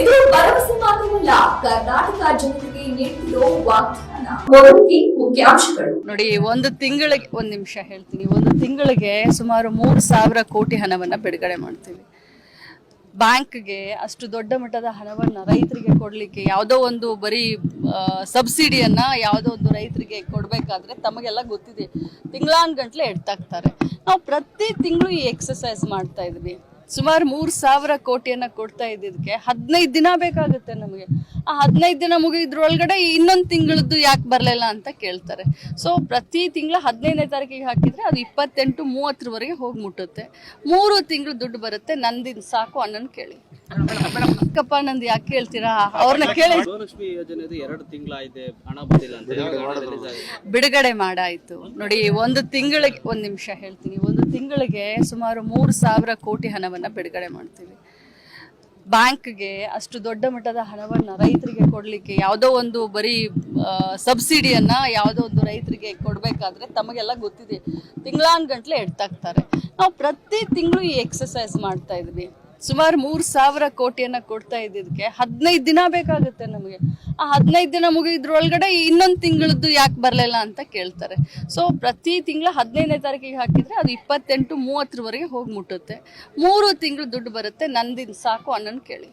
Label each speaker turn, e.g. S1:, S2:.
S1: ಇದು ಭರವಸೆ ಮಾತ್ರವಲ್ಲ, ಕರ್ನಾಟಕ ಜನತೆಗೆ ನೀಡಿರೋ ವಾಗ್ದಾನ. ಮುಖ್ಯಾಂಶಗಳು.
S2: ನೋಡಿ, ಒಂದು ತಿಂಗಳಿಗೆ, ಒಂದು ನಿಮಿಷ ಹೇಳ್ತೀನಿ. ಒಂದು ತಿಂಗಳಿಗೆ ಸುಮಾರು ಮೂರು ಸಾವಿರ ಕೋಟಿ ಹಣವನ್ನ ಬಿಡುಗಡೆ ಮಾಡ್ತೀವಿ. ಬ್ಯಾಂಕ್ಗೆ ಅಷ್ಟು ದೊಡ್ಡ ಮಟ್ಟದ ಹಣವನ್ನ ರೈತರಿಗೆ ಕೊಡ್ಲಿಕ್ಕೆ ಯಾವುದೋ ಒಂದು ಬರೀ ಸಬ್ಸಿಡಿಯನ್ನ ಯಾವುದೋ ಒಂದು ರೈತರಿಗೆ ಕೊಡಬೇಕಾದ್ರೆ ತಮಗೆಲ್ಲ ಗೊತ್ತಿದೆ. ತಿಂಗಳಾನ್ಗಂಟ್ಲೆ ಎಡ್ತಾಕ್ತಾರೆ ನಾವು ಪ್ರತಿ ತಿಂಗಳು ಈ ಎಕ್ಸಸೈಸ್ ಮಾಡ್ತಾ ಇದ್ವಿ. ಸುಮಾರು ಮೂರು ಸಾವಿರ ಕೋಟಿಯನ್ನ ಕೊಡ್ತಾ ಇದ್ದಿದ್ದಕ್ಕೆ ಹದಿನೈದು ದಿನ ಬೇಕಾಗುತ್ತೆ ನಮಗೆ. ಆ ಹದಿನೈದು ದಿನ ಮುಗಿದ್ರೊಳಗಡೆ ಇನ್ನೊಂದು ತಿಂಗಳದ್ದು ಯಾಕೆ ಬರಲಿಲ್ಲ ಅಂತ ಕೇಳ್ತಾರೆ. ಸೊ ಪ್ರತಿ ತಿಂಗಳ ಹದಿನೈದನೇ ತಾರೀಕಿಗೆ ಹಾಕಿದ್ರೆ ಅದು ಇಪ್ಪತ್ತೆಂಟು ಮೂವತ್ತರವರೆಗೆ ಹೋಗಿ ಮುಟ್ಟುತ್ತೆ. ಮೂರು ತಿಂಗಳು ದುಡ್ಡು ಬರುತ್ತೆ ನಂದಿನ ಸಾಕು ಅನ್ನನ್ ಕೇಳಿ. ಅಕ್ಕಪ್ಪ ನಂದು ಯಾಕೆ ಕೇಳ್ತೀರಾ? ಅವ್ರನ್ನ ಕೇಳಿ. ಬಿಡುಗಡೆ ಮಾಡಾಯ್ತು. ನೋಡಿ ಒಂದು ತಿಂಗಳಿಗೆ ಒಂದು ನಿಮಿಷ ಹೇಳ್ತೀನಿ. ತಿಂಗಳಿಗೆ ಸುಮಾರು ಮೂರು ಸಾವಿರ ಕೋಟಿ ಹಣವನ್ನು ಬಿಡುಗಡೆ ಮಾಡ್ತೀವಿ. ಬ್ಯಾಂಕ್ಗೆ ಅಷ್ಟು ದೊಡ್ಡ ಮಟ್ಟದ ಹಣವನ್ನು ರೈತರಿಗೆ ಕೊಡಲಿಕ್ಕೆ ಯಾವುದೋ ಒಂದು ಬರೀ ಸಬ್ಸಿಡಿಯನ್ನು ಯಾವುದೋ ಒಂದು ರೈತರಿಗೆ ಕೊಡಬೇಕಾದ್ರೆ ತಮಗೆಲ್ಲ ಗೊತ್ತಿದೆ. ತಿಂಗಳಾನ್ಗಂಟ್ಲೆ ಎಡ್ತಾಕ್ತಾರೆ ನಾವು ಪ್ರತಿ ತಿಂಗಳು ಈ ಎಕ್ಸಸೈಸ್ ಮಾಡ್ತಾ ಇದ್ವಿ. ಸುಮಾರು ಮೂರು ಸಾವಿರ ಕೋಟಿಯನ್ನ ಕೊಡ್ತಾ ಇದ್ದಿದ್ದಕ್ಕೆ ಹದಿನೈದು ದಿನ ಬೇಕಾಗುತ್ತೆ ನಮಗೆ. ಆ ಹದಿನೈದು ದಿನ ಮುಗಿದ್ರೊಳಗಡೆ ಇನ್ನೊಂದು ತಿಂಗಳದ್ದು ಯಾಕೆ ಬರಲಿಲ್ಲ ಅಂತ ಕೇಳ್ತಾರೆ. ಸೊ ಪ್ರತಿ ತಿಂಗಳ ಹದಿನೈದನೇ ತಾರೀಕಿಗೆ ಹಾಕಿದ್ರೆ ಅದು ಇಪ್ಪತ್ತೆಂಟು ಮೂವತ್ತರವರೆಗೆ ಹೋಗಿ ಮುಟ್ಟುತ್ತೆ ಮೂರು ತಿಂಗಳು ದುಡ್ಡು ಬರುತ್ತೆ, ನಂದಿನ ಸಾಕು ಅನ್ನೋನ್ ಕೇಳಿ.